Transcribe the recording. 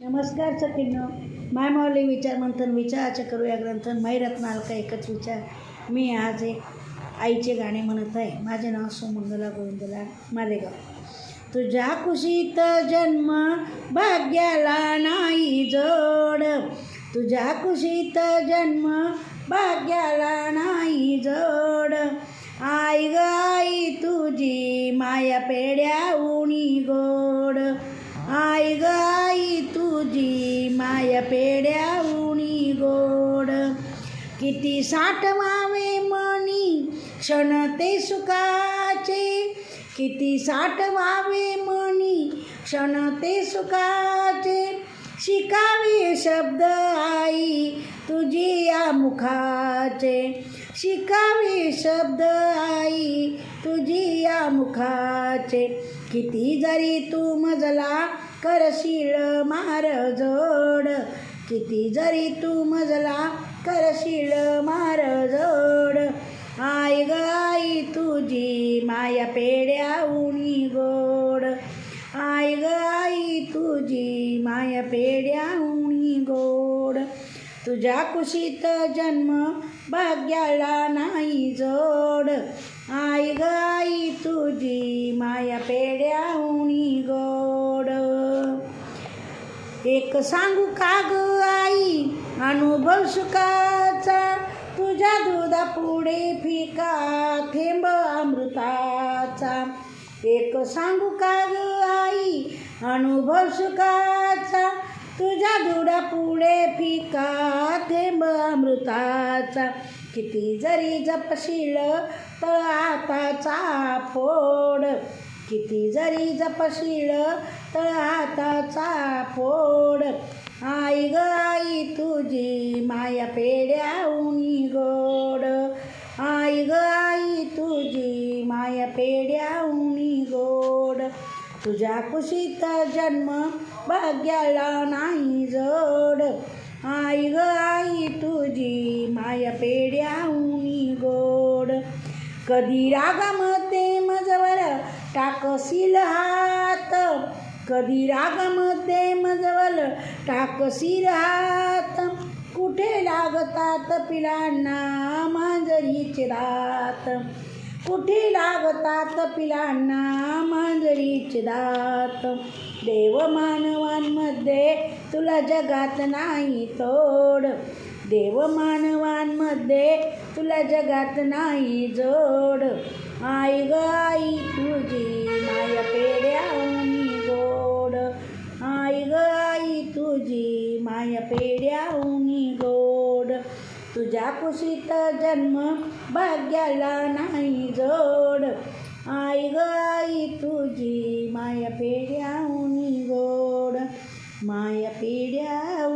नमस्कार सखींनो. माय माऊली विचार मंथन विचाराचे करूया ग्रंथन मैरत्न अलका एकच विचार. मी आज एक आईचे गाणे म्हणत आहे. माझे नाव सुमंगला गोविंदला मालेगाव. तुझ्या कुशीत जन्म भाग्याला नाही जोड. तुझ्या कुशीत जन्म भाग्याला नाही जोड. आई ग आई तुझी माया पेड्या उणी गोड. आई ग माय पेड्या उणी गोड. किती साठवावे मनी क्षण ते सुखाचे. किती साठवावे मनी क्षण ते सुखाचे. शिकावी शब्द आई तुझी या मुखाचे. शिकावी शब्द आई तुझी या मुखाचे. किती जरी तू मजला करशील मार जोड किती जरी तू मजला करशील मार जोड. आई ग आई माया पेड्या उणी गोड. तुझ्या कुशीत जन्म भाग्याला नाही जोड. आई ग आई तुझी माया पेड्या उणी गोड. एक सांगू का ग आई? अनुभव सुखाचा. तुझ्या दुधा पुढे फिका थेंब अमृताचा. एक सांगू का ग आई? अनुभव सुखाचा तुझ्या दुडा पुढे फिका थेंब अमृताचा. किती जरी जपशील तळहाताचा फोड. किती जरी जपशील तळहाताचा फोड. आई ग आई तुझी माया पेड्या उनी गोड आई ग आई तुझी माया पेड्या उनी गोड. तुझ्या कुशीत जन्म भाग्याला नाही जोड. आई ग आई तुझी माया पेड्या गोड. कधी रागामध्ये मजवर टाकशील हात. कधी रागामध्ये मजवल टाकशील हात. कुठे लागतात पिलांना मांजरीचे दात? कुठे लागतात पिलांना मांजरीचे दात? देव मानवांमध्ये तुला जगात नाही तोड. देव मानवांमध्ये तुला जगात नाही जोड. आई ग आई तुझी माया पेड्या गोड. आई ग आई तुझी माया पेड्या गोड. तुझ्या कुशीत जन्म भाग्याला नाही जोड. आई ग आई तुझी माया पेड्या गोड. माया पेड्या